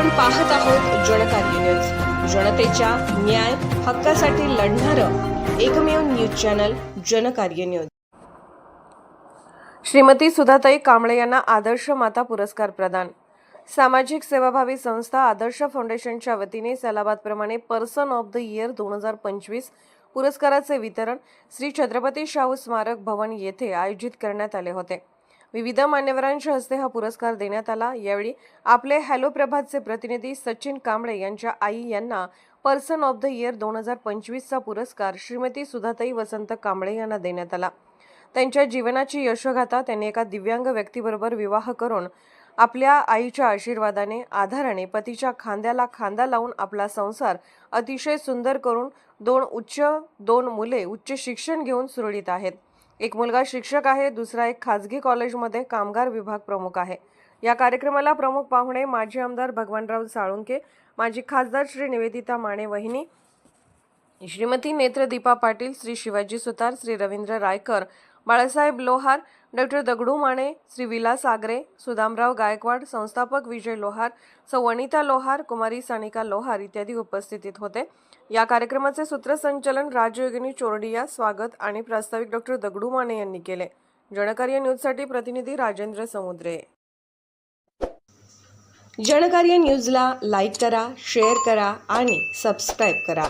आपण पाहत आहोत जनकार्य न्यूज जनतेच्या न्याय हक्कासाठी लढणारं एकमेव news channel Jankarya news Shrimati Sudhatai Kamble यांना आदर्श माता पुरस्कार प्रदान. सामाजिक सेवाभावी संस्था आदर्श फाउंडेशनच्या वतीने सलाबादप्रमाणे पर्सन ऑफ द इयर दोन हजार पंचवीस पुरस्काराचे वितरण श्री छत्रपती शाहू स्मारक भवन येथे आयोजित करण्यात आले होते. विविध मान्यवरांच्या हस्ते हा पुरस्कार देण्यात आला. यावेळी आपले हॅलो प्रभातचे प्रतिनिधी सचिन कांबळे यांच्या आई यांना पर्सन ऑफ द इयर दोन हजार पंचवीसचा पुरस्कार श्रीमती सुधाताई वसंत कांबळे यांना देण्यात आला. त्यांच्या जीवनाची यशोगाथा त्यांनी एका दिव्यांग व्यक्तीबरोबर विवाह करून आपल्या आईच्या आशीर्वादाने आधाराने पतीच्या खांद्याला खांदा लावून आपला संसार अतिशय सुंदर करून दोन उच्च दोन मुले उच्च शिक्षण घेऊन सुरळीत आहेत. एक मुलगा शिक्षक आहे दुसरा एक खाजगी कॉलेजमध्ये कामगार विभाग प्रमुख आहे. या कार्यक्रमाला प्रमुख पाहुणे माजी आमदार भगवानराव साळुंके माजी खासदार श्री निवेदिता माने वहिनी श्रीमती नेत्रदीपा पाटील श्री शिवाजी सुतार श्री रवींद्र रायकर बाळासाहेब लोहार डॉक्टर दगडू माने श्री विलास आगरे सुदामराव गायकवाड संस्थापक विजय लोहार सौ वनिता लोहार कुमारी सानिका लोहार इत्यादी उपस्थितीत होते. या कार्यक्रमाचे सूत्रसंचलन राजयोगिनी चोरडिया स्वागत आणि प्रास्ताविक डॉक्टर दगडू माने यांनी केले. जनकार्य न्यूजसाठी प्रतिनिधी राजेंद्र समुद्रे. जनकार्य न्यूजला लाईक करा शेअर करा आणि सबस्क्राईब करा.